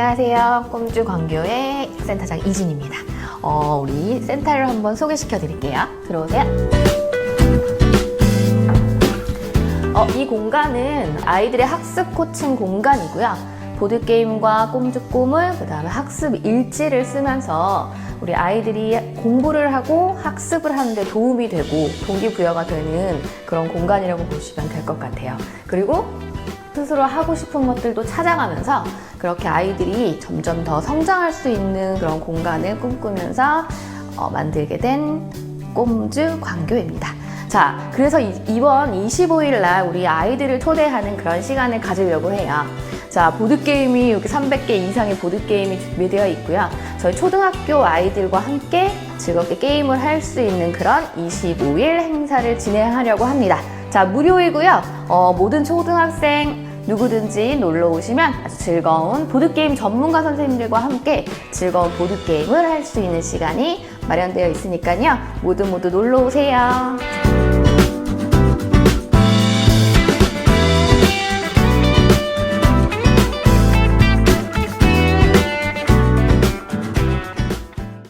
안녕하세요. 꼼주 광교의 센터장 이진입니다. 어, 우리 센터를 한번 소개시켜 드릴게요. 들어오세요. 어, 이 공간은 아이들의 학습 코칭 공간이고요. 보드게임과 꼼주 꿈을, 그 다음에 학습 일지를 쓰면서 우리 아이들이 공부를 하고 학습을 하는데 도움이 되고 동기부여가 되는 그런 공간이라고 보시면 될 것 같아요. 그리고 스스로 하고 싶은 것들도 찾아가면서 그렇게 아이들이 점점 더 성장할 수 있는 그런 공간을 꿈꾸면서 어, 만들게 된 꼼주 광교입니다. 자, 그래서 이, 이번 25일 날 우리 아이들을 초대하는 그런 시간을 가지려고 해요. 자, 보드게임이 여기 300개 이상의 보드게임이 준비되어 있고요. 저희 초등학교 아이들과 함께 즐겁게 게임을 할 수 있는 그런 25일 행사를 진행하려고 합니다. 자, 무료이고요. 어, 모든 초등학생 누구든지 놀러 오시면 아주 즐거운 보드게임 전문가 선생님들과 함께 즐거운 보드게임을 할 수 있는 시간이 마련되어 있으니까요. 모두 모두 놀러 오세요.